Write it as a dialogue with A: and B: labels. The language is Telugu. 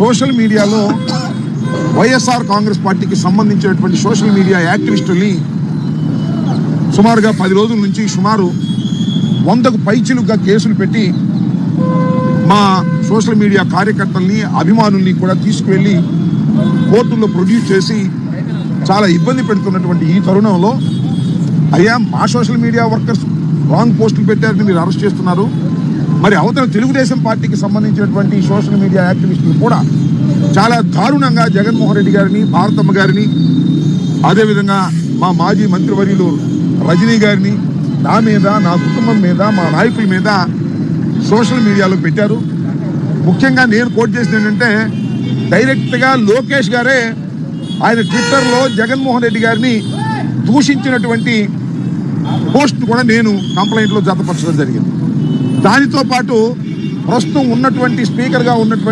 A: సోషల్ మీడియాలో వైఎస్ఆర్ కాంగ్రెస్ పార్టీకి సంబంధించినటువంటి సోషల్ మీడియా యాక్టివిస్టుల్ని సుమారుగా పది రోజుల నుంచి సుమారు వందకు పైచిలుగా కేసులు పెట్టి మా సోషల్ మీడియా కార్యకర్తల్ని అభిమానుల్ని కూడా తీసుకువెళ్ళి కోర్టుల్లో ప్రొడ్యూస్ చేసి చాలా ఇబ్బంది పెడుతున్నటువంటి ఈ తరుణంలో అయ్యా మా సోషల్ మీడియా వర్కర్స్ రాంగ్ పోస్టులు పెట్టారని మీరు అరెస్ట్ చేస్తున్నారు. మరి అవతల తెలుగుదేశం పార్టీకి సంబంధించినటువంటి సోషల్ మీడియా యాక్టివిస్టులు కూడా చాలా దారుణంగా జగన్మోహన్ రెడ్డి గారిని భారతమ్మ గారిని అదేవిధంగా మా మాజీ మంత్రివర్యులు రజనీ గారిని నా మీద నా కుటుంబం మీద మా నాయకుల మీద సోషల్ మీడియాలో పెట్టారు. ముఖ్యంగా నేను కోట్ చేసిన ఏంటంటే డైరెక్ట్గా లోకేష్ గారే ఆయన ట్విట్టర్లో జగన్మోహన్ రెడ్డి గారిని దూషించినటువంటి పోస్ట్ కూడా నేను కంప్లైంట్లో జతపరచడం జరిగింది. దానితో పాటు ప్రస్తుతం ఉన్నటువంటి స్పీకర్గా ఉన్నటువంటి